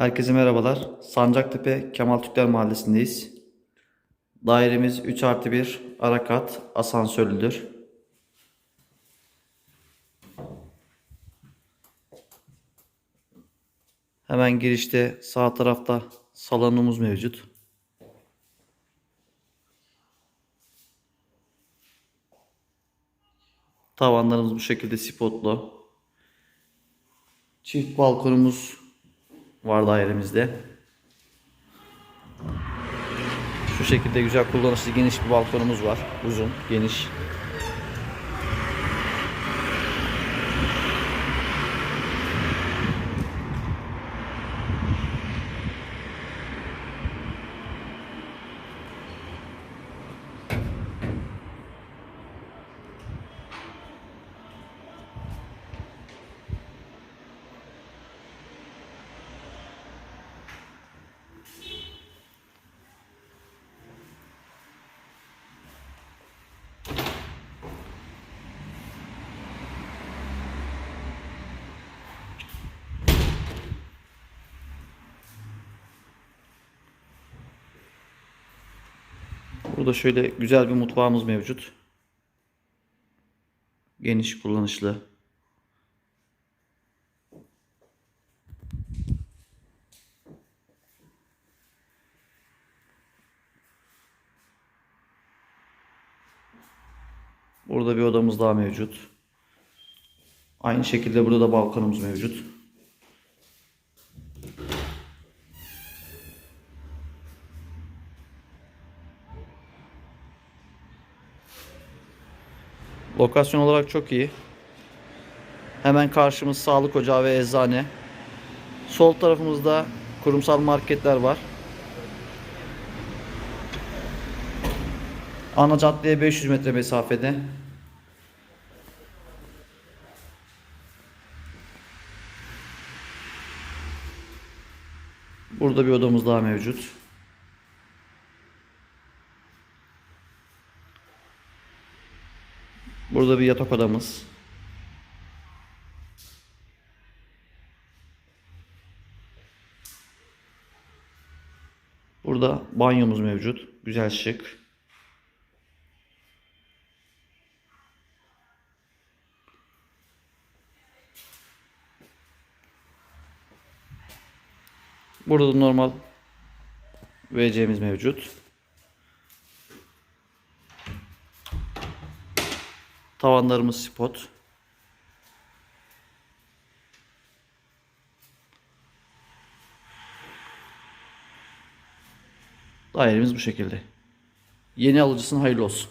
Herkese merhabalar. Sancaktepe Kemal Türkler Mahallesi'ndeyiz. Dairemiz 3 artı 1 ara kat asansörlüdür. Hemen girişte sağ tarafta salonumuz mevcut. Tavanlarımız bu şekilde spotlu. Çift balkonumuz var dairemizde. Şu şekilde güzel kullanışlı geniş bir balkonumuz var. Uzun, geniş. Burada şöyle güzel bir mutfağımız mevcut. Geniş, kullanışlı. Burada bir odamız daha mevcut. Aynı şekilde burada da balkonumuz mevcut. Lokasyon olarak çok iyi. Hemen karşımız sağlık ocağı ve eczane. Sol tarafımızda kurumsal marketler var. Ana caddeye 500 metre mesafede. Burada bir odamız daha mevcut. Burada bir yatak odamız. Burada banyomuz mevcut. Güzel şık. Burada da normal WC'miz mevcut. Tavanlarımız spot. Dairemiz bu şekilde. Yeni alıcısına hayırlı olsun.